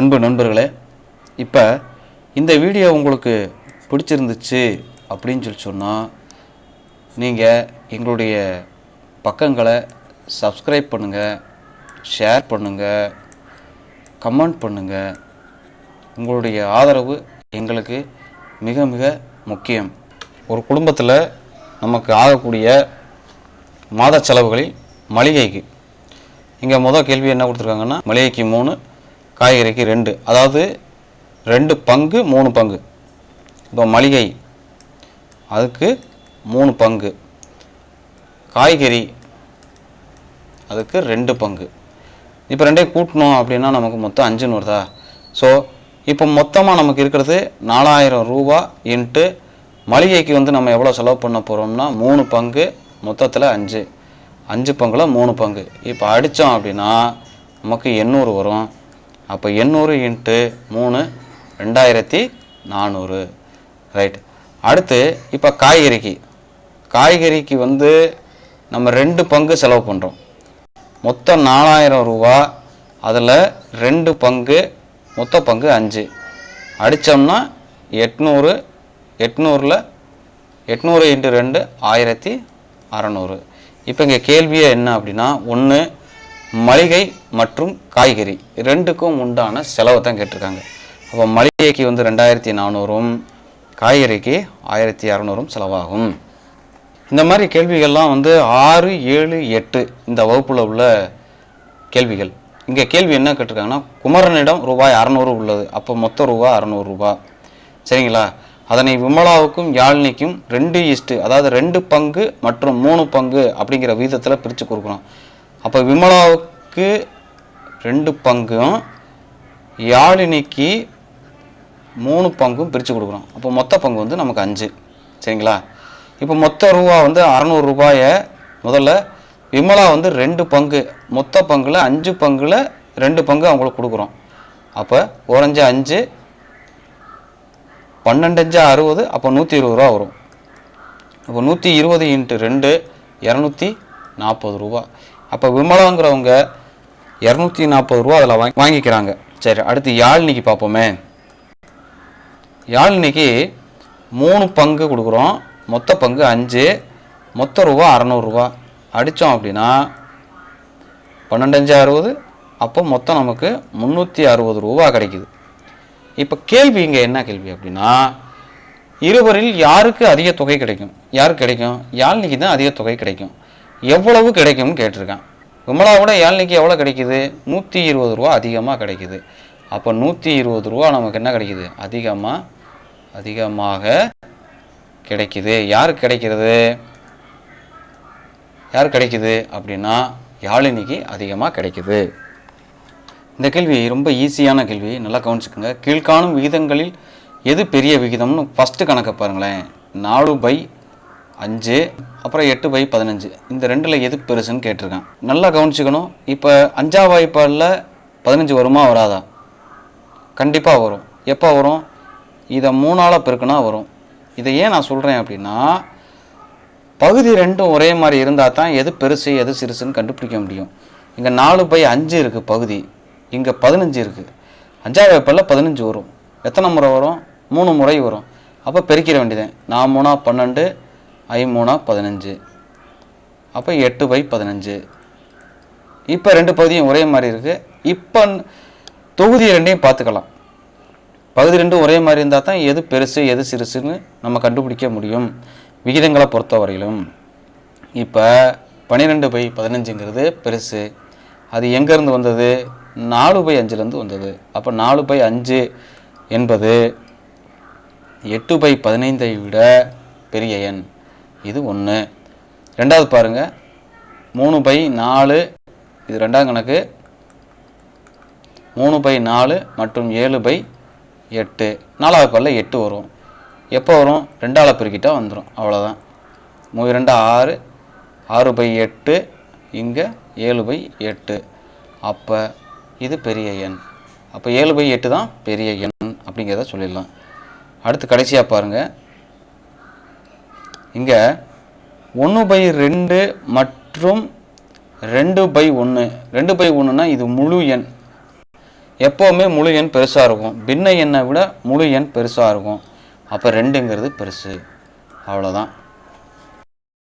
அன்பு நண்பர்களே இப்போ இந்த வீடியோ உங்களுக்கு பிடிச்சிருந்துச்சு அப்படின்னு சொல்லி சொன்னால் நீங்கள் எங்களுடைய பக்கங்களை சப்ஸ்கிரைப் பண்ணுங்கள் ஷேர் பண்ணுங்கள் கமெண்ட் பண்ணுங்கள் உங்களுடைய ஆதரவு எங்களுக்கு மிக மிக முக்கியம். ஒரு குடும்பத்தில் நமக்கு ஆகக்கூடிய மாத செலவுகளில் மளிகைக்கு. இங்கே மொதல் கேள்வி என்ன கொடுத்துருக்காங்கன்னா மளிகைக்கு மூணு காய்கறிக்கு ரெண்டு. அதாவது ரெண்டு பங்கு மூணு பங்கு. இப்போ மளிகை அதுக்கு மூணு பங்கு. காய்கறி அதுக்கு ரெண்டு பங்கு. இப்போ ரெண்டையும் கூட்டணும் அப்படின்னா நமக்கு மொத்தம் அஞ்சுன்னு வருதா? ஸோ இப்போ மொத்தமாக நமக்கு இருக்கிறது நாலாயிரம் ரூபா இன்ட்டு மளிகைக்கு வந்து நம்ம எவ்வளோ செலவு பண்ண போகிறோம்னா மூணு பங்கு மொத்தத்தில் அஞ்சு. அஞ்சு பங்கில் மூணு பங்கு. இப்போ அடித்தோம் அப்படின்னா நமக்கு எண்ணூறு வரும். அப்போ எண்ணூறு இன்ட்டு மூணு ரெண்டாயிரத்தி நானூறு. ரைட் அடுத்து இப்போ காய்கறிக்கு. காய்கறிக்கு வந்து நம்ம ரெண்டு பங்கு செலவு பண்ணுறோம் மொத்தம் நாலாயிரம் ரூபா அதில் ரெண்டு பங்கு மொத்த பங்கு அஞ்சு. அடித்தோம்னா எட்நூறு எட்நூறில் எட்நூறு இன்ட்டு ரெண்டு ஆயிரத்தி அறநூறு. இப்போ இங்கே கேள்வியே என்ன அப்படின்னா ஒன்று மளிகை மற்றும் காய்கறி ரெண்டுக்கும் உண்டான செலவை தான் கேட்டிருக்காங்க. அப்போ மளிகைக்கு வந்து ரெண்டாயிரத்தி நானூறும் காய்கறிக்கு ஆயிரத்தி அறநூறும் செலவாகும். இந்த மாதிரி கேள்விகள்லாம் வந்து ஆறு ஏழு எட்டு இந்த வகுப்பில் உள்ள கேள்விகள். இங்கே கேள்வி என்ன கேட்டிருக்காங்கன்னா குமரனிடம் ரூபாய் அறநூறு உள்ளது. அப்போ மொத்த ரூபாய் அறநூறுரூபா சரிங்களா? அதனை விமலாவுக்கும் யாழ்னிக்கும் ரெண்டு இஸ்ட்டு அதாவது ரெண்டு பங்கு மற்றும் மூணு பங்கு அப்படிங்கிற விகிதத்தில் பிரித்து கொடுக்கணும். அப்போ விமலாவுக்கு ரெண்டு பங்கும் யாழினிக்கு மூணு பங்கும் பிரித்து கொடுக்குறோம் அப்போ மொத்த பங்கு வந்து நமக்கு அஞ்சு. சரிங்களா? இப்போ மொத்த ரூபா வந்து அறநூறு ரூபாயை முதல்ல விமலா வந்து ரெண்டு பங்கு மொத்த பங்கில் அஞ்சு பங்கில் ரெண்டு பங்கு அவங்களுக்கு கொடுக்குறோம். அப்போ ஓரஞ்சு அஞ்சு பன்னெண்டஞ்சு அறுபது அப்போ நூற்றி இருபது ரூபா வரும். அப்போ நூற்றி இருபது இன்ட்டு ரெண்டு இரநூத்தி நாற்பது ரூபா. அப்போ விமலாங்கிறவங்க இரநூத்தி நாற்பது ரூபா அதில் வாங்கி வாங்கிக்கிறாங்க. சரி அடுத்து யாழ்னிக்கு பார்ப்போமே. யாழ்னிக்கு மூணு பங்கு கொடுக்குறோம். மொத்த பங்கு அஞ்சு. மொத்த ரூபா அறநூறுரூவா அடித்தோம் அப்படின்னா பன்னெண்டஞ்சு அறுபது. அப்போ மொத்தம் நமக்கு முந்நூற்றி அறுபது ரூபா கிடைக்குது. இப்போ கேள்வி இங்கே என்ன கேள்வி அப்படின்னா இருவரில் யாருக்கு அதிக தொகை கிடைக்கும்? யாருக்கு கிடைக்கும்? யாழ்னிக்கு தான் அதிக தொகை கிடைக்கும். எவ்வளவு கிடைக்கும்னு கேட்டிருக்கான். விமலாவோட யாழ்னிக்கு எவ்வளோ கிடைக்குது? நூற்றி இருபது ரூபா அதிகமாக கிடைக்குது. அப்போ நூற்றி இருபது ரூபா நமக்கு என்ன கிடைக்குது? அதிகமாக அதிகமாக கிடைக்குது. யார் கிடைக்கிறது? யார் கிடைக்குது? அப்படின்னா யாழினிக்கு அதிகமாக கிடைக்குது. இந்த கேள்வி ரொம்ப ஈஸியான கேள்வி. நல்லா கவனிச்சுக்கோங்க. கீழ்காணும் விகிதங்களில் எது பெரிய விகிதம்னு ஃபஸ்ட்டு கணக்கை பாருங்களேன். நாலு பை அஞ்சு அப்புறம் எட்டு பை பதினஞ்சு. இந்த ரெண்டில் எது பெருசுன்னு கேட்டிருக்கான். நல்லா கவனிச்சுக்கணும். இப்போ அஞ்சா வாய்ப்பாடில் பதினஞ்சு வருமா வராதா? கண்டிப்பாக வரும். எப்போ வரும்? இதை மூணால் பெருக்குனா வரும். இதை ஏன் நான் சொல்கிறேன் அப்படின்னா பகுதி ரெண்டும் ஒரே மாதிரி இருந்தால் தான் எது பெருசு எது சிறுசுன்னு கண்டுபிடிக்க முடியும். இங்கே நாலு பை அஞ்சு இருக்குது பகுதி. இங்கே பதினஞ்சு இருக்குது அஞ்சாவது வாய்ப்பாடில் பதினஞ்சு வரும். எத்தனை முறை வரும்? மூணு முறை வரும். அப்போ பெருக்கிட வேண்டியதேன் நான் மூணா பன்னெண்டு ஐமூணா பதினஞ்சு. அப்போ எட்டு பை பதினஞ்சு. இப்போ ரெண்டு பகுதியும் ஒரே மாதிரி இருக்குது இப்போ தொகுதி ரெண்டையும் பார்த்துக்கலாம். பகுதி ரெண்டும் ஒரே மாதிரி இருந்தால் தான் எது பெருசு எது சிறுசுன்னு நம்ம கண்டுபிடிக்க முடியும். விகிதங்களை பொறுத்த வரையிலும் இப்போ பன்னிரெண்டு பை பதினஞ்சுங்கிறது பெருசு. அது எங்கேருந்து வந்தது? நாலு பை அஞ்சுலேருந்து வந்தது. அப்போ நாலு பை அஞ்சு என்பது எட்டு பை பதினைந்தை விட பெரிய எண். இது ஒன்று ரெண்டாவது பாருங்கள் மூணு பை நாலு. இது ரெண்டாம் கணக்கு. மூணு பை நாலு மற்றும் ஏழு பை எட்டு. நாலாவது பாலில் எட்டு வரும். எப்போ வரும்? ரெண்டாவது பெருக்கிட்டால் வந்துடும் அவ்வளோதான் மூணு ரெண்டு ஆறு. ஆறு பை எட்டு. இங்கே ஏழு பை எட்டு. அப்போ இது பெரிய எண். அப்போ ஏழு பை எட்டு தான் பெரிய எண் அப்படிங்கிறத சொல்லிடலாம். அடுத்து கடைசியாக பாருங்கள் இங்கே ஒன்று பை ரெண்டு மற்றும் ரெண்டு பை ஒன்று ரெண்டு பை ஒன்றுனா இது முழு எண். எப்போவுமே முழு எண் பெருசாக இருக்கும். பின்ன எண்ணை விட முழு எண் பெருசாக இருக்கும். அப்போ ரெண்டுங்கிறது பெருசு. அவ்வளோதான்